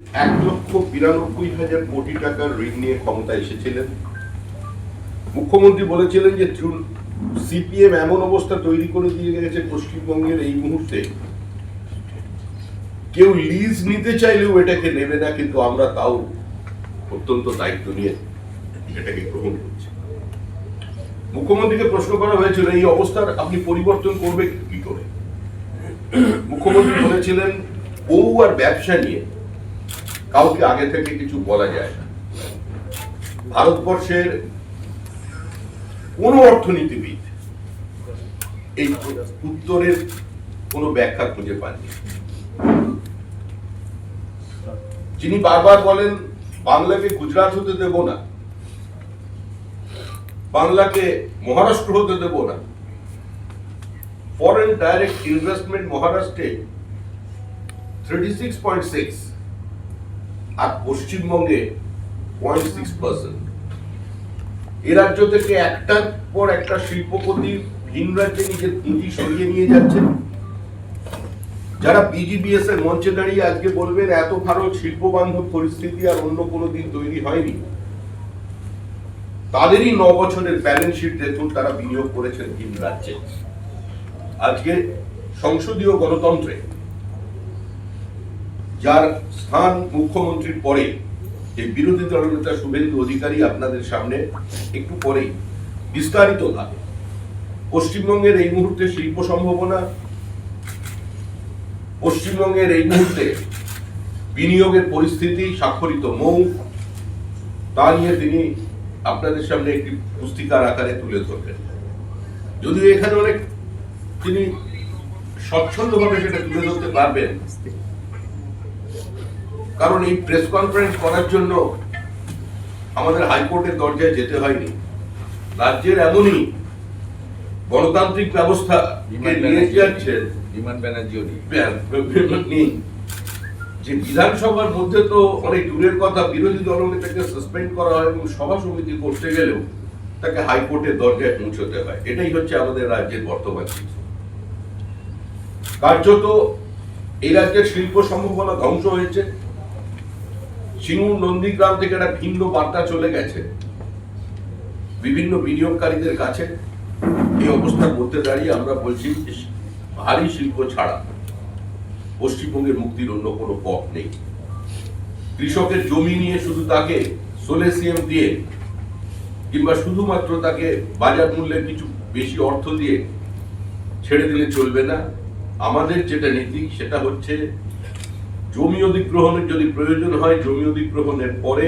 এক লক্ষ বিরানব্বই হাজার কোটি টাকার ঋণ নিয়ে ক্ষমতা এসেছিলেন। মুখ্যমন্ত্রী বলেছিলেন যে সিপিএম এমন অবস্থা তৈরি করে দিয়ে গেছে পশ্চিমবঙ্গের এই মুহূর্তে। কেউ লিজ নিতে চাইলেও এটাকে নেবে না, কিন্তু আমরা তাও অত্যন্ত দায়িত্ব নিয়ে এটাকে গ্রহণ করছি। মুখ্যমন্ত্রীকে প্রশ্ন করা হয়েছিল, এই অবস্থার আপনি পরিবর্তন করবে কি করে? মুখ্যমন্ত্রী বলেছিলেন, বউ আর ব্যবসা নিয়ে কাউকে আগে থেকে কিছু বলা যায় না। ভারতবর্ষের কোন অর্থনীতিবিদ এই উত্তরের কোনো ব্যাখ্যা খুঁজে পাননি। যিনি বারবার বলেন, বাংলাকে গুজরাট হতে দেব না, বাংলাকে মহারাষ্ট্র হতে দেব না ফরেন ডাইরেক্ট ইনভেস্টমেন্ট মহারাষ্ট্রে থার্টি সিক্স পয়েন্ট সিক্স আর পশ্চিমবঙ্গে পয়েন্ট এ রাজ্য থেকে একটার পর একটা শিল্পপতি ভিন রাজ্যে নিজের পুঁজি সরিয়ে নিয়ে যাচ্ছে যারা বিজিবিএস এর মঞ্চে দাঁড়িয়ে আজকে বলবেন, এত ভারত শিল্প বান্ধব পরিস্থিতি আর অন্য কোনো দিন তৈরি হয়নি। তাদেরই ন বছরের ব্যালেন্স শিট দেখুন তারা বিনিয়োগ করেছেন ভিন রাজ্যে। আজকে সংসদীয় গণতন্ত্রে যার স্থান মুখ্যমন্ত্রীর পরে, এই বিরোধী দলনেতা শুভেন্দু অধিকারী আপনাদের সামনে একটু পরেই বিস্তারিত ভাবে পশ্চিমবঙ্গের এই মুহূর্তে শিল্প সম্ভাবনা, পশ্চিমবঙ্গের এই মুহূর্তে বিনিয়োগের পরিস্থিতি স্বাক্ষরিত মৌ, তা নিয়ে তিনি আপনাদের সামনে একটি পুস্তিকার আকারে তুলে ধরবেন যদিও এখানে অনেক তিনি স্বচ্ছন্দভাবে সেটা তুলে ধরতে পারবেন কারণ এই প্রেস কনফারেন্স করার জন্য আমাদের হাইকোর্টের দরজায় যেতে হয়নি। রাজ্যের এমনই গণতান্ত্রিক ব্যবস্থা নিয়ে যাচ্ছেন বিমান ব্যানার্জিও নেই। নেই। যে বিধানসভার মধ্যে তো অনেক দূরের কথা বিরোধী দলনেতাকে সাসপেন্ড করা হয় এবং সভা সমিতি করতে গেলেও তাকে হাইকোর্টের দরজায় পৌঁছতে হয়। এটাই হচ্ছে আমাদের রাজ্যের বর্তমান চিত্র কার্যত এই রাজ্যের শিল্প সম্ভাবনা ধ্বংস হয়েছে। সিঙ্গুর নন্দীগ্রাম থেকে একটা ভিন্ন বার্তা চলে গেছে। বিভিন্ন বিনিয়োগকারীদের কাছে এই অবস্থার মধ্যে দাঁড়িয়ে আমরা বলছি, ভারী শিল্প ছাড়া পশ্চিমবঙ্গের মুক্তির অন্য কোনো পথ নেই। কৃষকের জমি নিয়ে শুধু তাকে সোলেসিয়াম দিয়ে কিংবা শুধুমাত্র তাকে বাজার মূল্যের কিছু বেশি অর্থ দিয়ে ছেড়ে দিলে চলবে না। আমাদের যেটা নীতি, সেটা হচ্ছে জমি অধিগ্রহণের যদি প্রয়োজন হয় জমি অধিগ্রহণের পরে